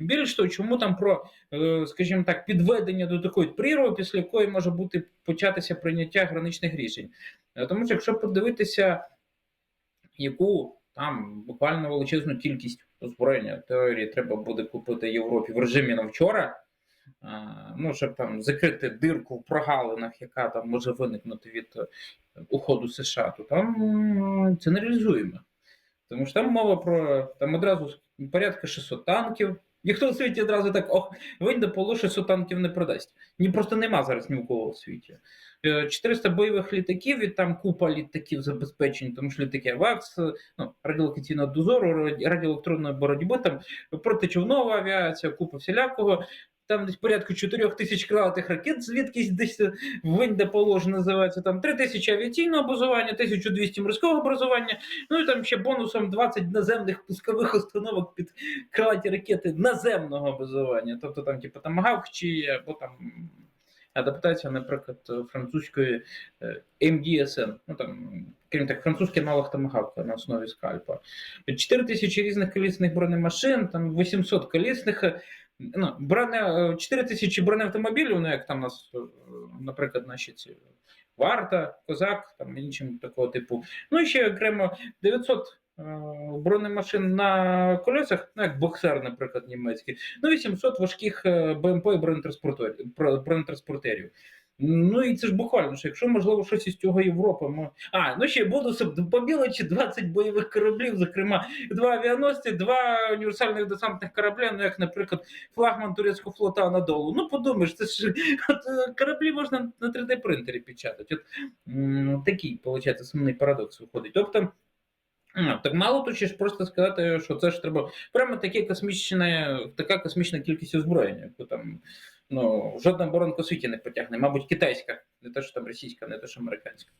Більш того, чому там про, е, скажімо так, підведення до такої прірви, після якої може бути початися прийняття граничних рішень. Е, Тому що якщо подивитися, яку там буквально величезну кількість озброєння теорії треба буде купити Європі в режимі на вчора. Ну, щоб там закрити дирку в прогалинах, яка там може виникнути від е, уходу США, то там це не реалізуємо. Тому що там мова про там одразу порядка 600 танків. Ніхто в світі одразу так, ох, вийде полу 600 танків не продасть. Ні, просто нема зараз ні у кого в світі. Е, 400 бойових літаків і там купа літаків забезпечень, тому що літаки АВАКС, ну, радіолокаційного дозору, радіоелектронної боротьби, там протичовнова авіація, купа всілякого. Там десь порядку 4 тисяч крилатих ракет, звідкись десь винь де називається, там 3 тисячі авіаційного базування, 1200 морського базування, ну і там ще бонусом 20 наземних пускових установок під крилаті ракети наземного базування. Тобто там, типу, там Гавк чи або там адаптація, наприклад, французької е, MDSN, ну там, крім так, французький аналог Томагавка на основі скальпа. 4 тисячі різних колісних бронемашин, там 800 колісних. Е, Ну, броне, 4 тисячі бронеавтомобілів, ну як там нас, е, наприклад, наші ці Варта, Козак, там іншим такого типу. Ну і ще окремо 900 е, бронемашин на колесах, ну як боксер, наприклад, німецький, ну 800 важких е, БМП і бронетранспортерів. Ну і це ж буквально, що якщо можливо щось із цього Європи. Ми... А, ну ще бонусом по білочі 20 бойових кораблів, зокрема, два авіаносці, два універсальних десантних корабля, ну як, наприклад, флагман турецького флота Анадолу. Ну подумаєш, це ж от, е, кораблі можна на 3D принтері печатати. От, такий, виходить, основний парадокс виходить. Тобто. Так мало тут ж просто сказати, що це ж треба прямо таке космічне, така космічна кількість озброєння, яку там ну, жодна оборонка у світі не потягне. Мабуть, китайська, не те, що там російська, не те, що американська.